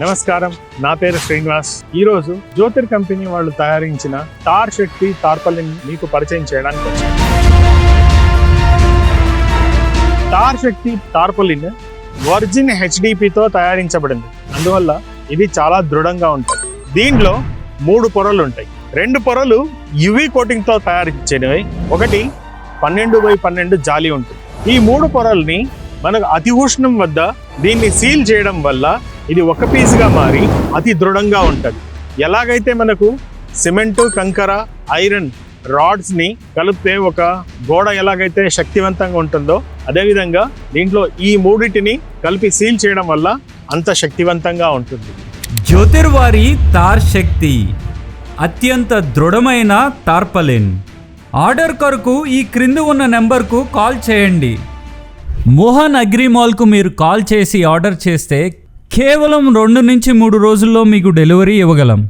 నమస్కారం. నా పేరు శ్రీనివాస్. ఈ రోజు జ్యోతిర్ కంపెనీ వాళ్ళు తయారించిన తార్ శక్తి తార్పల్లిని మీకు పరిచయం చేయడానికి వచ్చాను. తార్ శక్తి తార్పలిన్ వర్జిన్ హెచ్డిపితో తయారించబడింది. అందువల్ల ఇది చాలా దృఢంగా ఉంటుంది. దీంట్లో మూడు పొరలు ఉంటాయి. రెండు పొరలు యువి కోటింగ్తో తయారు తయారించినవి. ఒకటి పన్నెండు బై పన్నెండు జాలి ఉంటుంది. ఈ మూడు పొరల్ని మనకు అతి ఉష్ణం వద్ద దీన్ని సీల్ చేయడం వల్ల ఇది ఒక పీస్గా మారి అతి దృఢంగా ఉంటుంది. ఎలాగైతే మనకు సిమెంట్ కంకర ఐరన్ రాడ్స్ని కలిపితే ఒక గోడ ఎలాగైతే శక్తివంతంగా ఉంటుందో అదేవిధంగా దీంట్లో ఈ మూడిటిని కలిపి సీల్ చేయడం వల్ల అంత శక్తివంతంగా ఉంటుంది. జ్యోతిర్వారి తార్ శక్తి అత్యంత దృఢమైన టార్పలిన్ ఆర్డర్ కొరకు ఈ క్రింద ఉన్న నెంబర్కు కాల్ చేయండి. మోహన్ అగ్రిమాల్కు మీరు కాల్ చేసి ఆర్డర్ చేస్తే కేవలం రెండు నుంచి మూడు రోజుల్లో మీకు డెలివరీ ఇవ్వగలం.